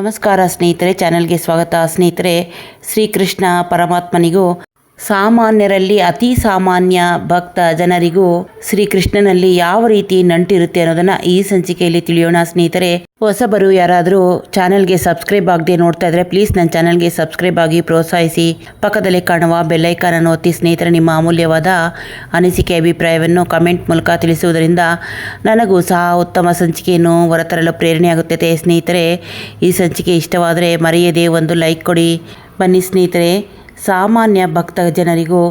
ನಮಸ್ಕಾರ ಸ್ನೇಹಿತರೆ ಚಾನೆಲ್ಗೆ ಸ್ವಾಗತ. ಸ್ನೇಹಿತರೆ ಶ್ರೀಕೃಷ್ಣ ಪರಮಾತ್ಮನಿಗೂ ಸಾಮಾನ್ಯರಲ್ಲಿ ಅತಿ ಸಾಮಾನ್ಯ ಭಕ್ತ ಜನರಿಗೂ ಶ್ರೀಕೃಷ್ಣನಲ್ಲಿ ಯಾವ ರೀತಿ ನಂಟಿರುತ್ತೆ ಅನ್ನೋದನ್ನ ಈ ಸಂಚಿಕೆಯಲ್ಲಿ ತಿಳಿಯೋಣ. ಸ್ನೇಹಿತರೆ, ಹೊಸಬರು ಯಾರಾದರೂ ಚಾನೆಲ್ಗೆ ಸಬ್ಸ್ಕ್ರೈಬ್ ಆಗದೆ ನೋಡ್ತಾ ಇದ್ರೆ ಪ್ಲೀಸ್ ನನ್ನ ಚಾನೆಲ್ಗೆ ಸಬ್ಸ್ಕ್ರೈಬ್ ಆಗಿ ಪ್ರೋತ್ಸಾಹಿಸಿ. ಪಕ್ಕದಲ್ಲಿ ಕಾಣುವ ಬೆಲ್ಲೈಕಾನ್ ಅನ್ನು ಒತ್ತಿ ಸ್ನೇಹಿತರೆ, ನಿಮ್ಮ ಅಮೂಲ್ಯವಾದ ಅನಿಸಿಕೆ ಅಭಿಪ್ರಾಯವನ್ನು ಕಮೆಂಟ್ ಮೂಲಕ ತಿಳಿಸುವುದರಿಂದ ನನಗೂ ಸಹ ಉತ್ತಮ ಸಂಚಿಕೆಯನ್ನು ಹೊರತರಲು ಪ್ರೇರಣೆಯಾಗುತ್ತದೆ ಸ್ನೇಹಿತರೆ, ಈ ಸಂಚಿಕೆ ಇಷ್ಟವಾದರೆ ಮರೆಯದೆ ಒಂದು ಲೈಕ್ ಕೊಡಿ. ಬನ್ನಿ ಸ್ನೇಹಿತರೆ ಸಾಮಾನ್ಯ ಭಕ್ತ ಜನರಿಗೂ,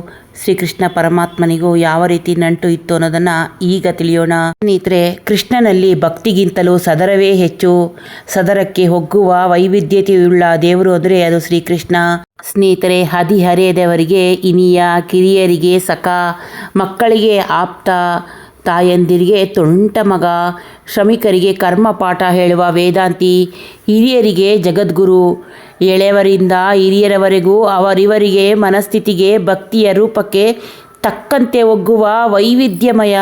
ಶ್ರೀಕೃಷ್ಣ ಪರಮಾತ್ಮನಿಗೂ ಯಾವ ರೀತಿ ನಂಟು ಇತ್ತು ಅನ್ನೋದನ್ನು ಈಗ ತಿಳಿಯೋಣ. ಸ್ನೇಹಿತರೆ, ಕೃಷ್ಣನಲ್ಲಿ ಭಕ್ತಿಗಿಂತಲೂ ಸದರವೇ ಹೆಚ್ಚು. ಸದರಕ್ಕೆ ಹೊಗ್ಗುವ ವೈವಿಧ್ಯತೆಯುಳ್ಳ ದೇವರು ಅಂದರೆ ಅದು ಶ್ರೀಕೃಷ್ಣ. ಸ್ನೇಹಿತರೆ, ಹದಿಹರೆಯದವರಿಗೆ, ಇನಿಯ ಕಿರಿಯರಿಗೆ ಸಖ, ಮಕ್ಕಳಿಗೆ ಆಪ್ತ. ತಾಯಂದಿರಿಗೆ ತೊಂಟ ಮಗ. ಶ್ರಮಿಕರಿಗೆ ಕರ್ಮ ಪಾಠ ಹೇಳುವ ವೇದಾಂತಿ. ಹಿರಿಯರಿಗೆ ಜಗದ್ಗುರು. ಎಳೆಯವರಿಂದ ಹಿರಿಯರವರೆಗೂ ಅವರಿವರಿಗೆ ಮನಸ್ಥಿತಿಗೆ ಭಕ್ತಿಯ ರೂಪಕ್ಕೆ ತಕ್ಕಂತೆ ಒಗ್ಗುವ ವೈವಿಧ್ಯಮಯ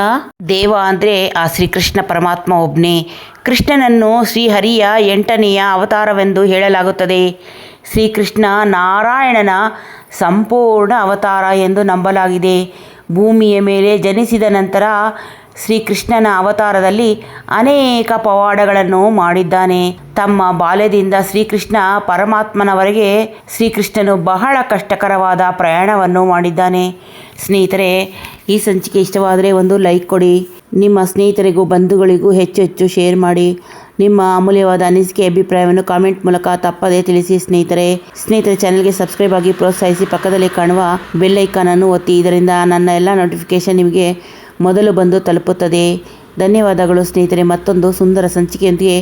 ದೇವ ಅಂದರೆ ಆ ಶ್ರೀಕೃಷ್ಣ ಪರಮಾತ್ಮ ಒಬ್ಬನೇ ಕೃಷ್ಣನನ್ನು ಶ್ರೀಹರಿಯ ಎಂಟನೆಯ ಅವತಾರವೆಂದು ಹೇಳಲಾಗುತ್ತದೆ. ಶ್ರೀಕೃಷ್ಣ ನಾರಾಯಣನ ಸಂಪೂರ್ಣ ಅವತಾರ ಎಂದು ನಂಬಲಾಗಿದೆ. ಭೂಮಿಯ ಮೇಲೆ ಜನಿಸಿದ ನಂತರ ಶ್ರೀಕೃಷ್ಣನ ಅವತಾರದಲ್ಲಿ ಅನೇಕ ಪವಾಡಗಳನ್ನು ಮಾಡಿದ್ದಾನೆ. ತಮ್ಮ ಬಾಲ್ಯದಿಂದ ಶ್ರೀಕೃಷ್ಣ ಪರಮಾತ್ಮನವರೆಗೆ ಶ್ರೀಕೃಷ್ಣನು ಬಹಳ ಕಷ್ಟಕರವಾದ ಪ್ರಯಾಣವನ್ನು ಮಾಡಿದ್ದಾನೆ. ಸ್ನೇಹಿತರೆ, ಈ ಸಂಚಿಕೆ ಇಷ್ಟವಾದರೆ ಒಂದು ಲೈಕ್ ಕೊಡಿ. ನಿಮ್ಮ ಸ್ನೇಹಿತರಿಗೂ, ಬಂಧುಗಳಿಗೂ ಹೆಚ್ಚು ಹೆಚ್ಚು ಶೇರ್ ಮಾಡಿ. ನಿಮ್ಮ ಅಮೂಲ್ಯವಾದ ಅನಿಸಿಕೆ ಅಭಿಪ್ರಾಯವನ್ನು ಕಾಮೆಂಟ್ ಮೂಲಕ ತಪ್ಪದೇ ತಿಳಿಸಿ ಸ್ನೇಹಿತರೆ. ಸ್ನೇಹಿತರೆ, ಚಾನಲ್ಗೆ ಸಬ್ಸ್ಕ್ರೈಬ್ ಆಗಿ ಪ್ರೋತ್ಸಾಹಿಸಿ ಪಕ್ಕದಲ್ಲಿ ಕಾಣುವ ಬೆಲ್ ಐಕಾನ್ ಅನ್ನು ಒತ್ತಿ, ಇದರಿಂದ ನನ್ನ ಎಲ್ಲ ನೋಟಿಫಿಕೇಶನ್ ನಿಮಗೆ ಮೊದಲು ಬಂದು ತಲುಪುತ್ತದೆ. ಧನ್ಯವಾದಗಳು ಸ್ನೇಹಿತರೆ. ಮತ್ತೊಂದು ಸುಂದರ ಸಂಚಿಕೆಯೊಂದಿಗೆ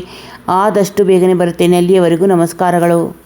ಆದಷ್ಟು ಬೇಗನೆ ಬರುತ್ತೇನೆ. ಅಲ್ಲಿಯವರೆಗೂ ನಮಸ್ಕಾರಗಳು.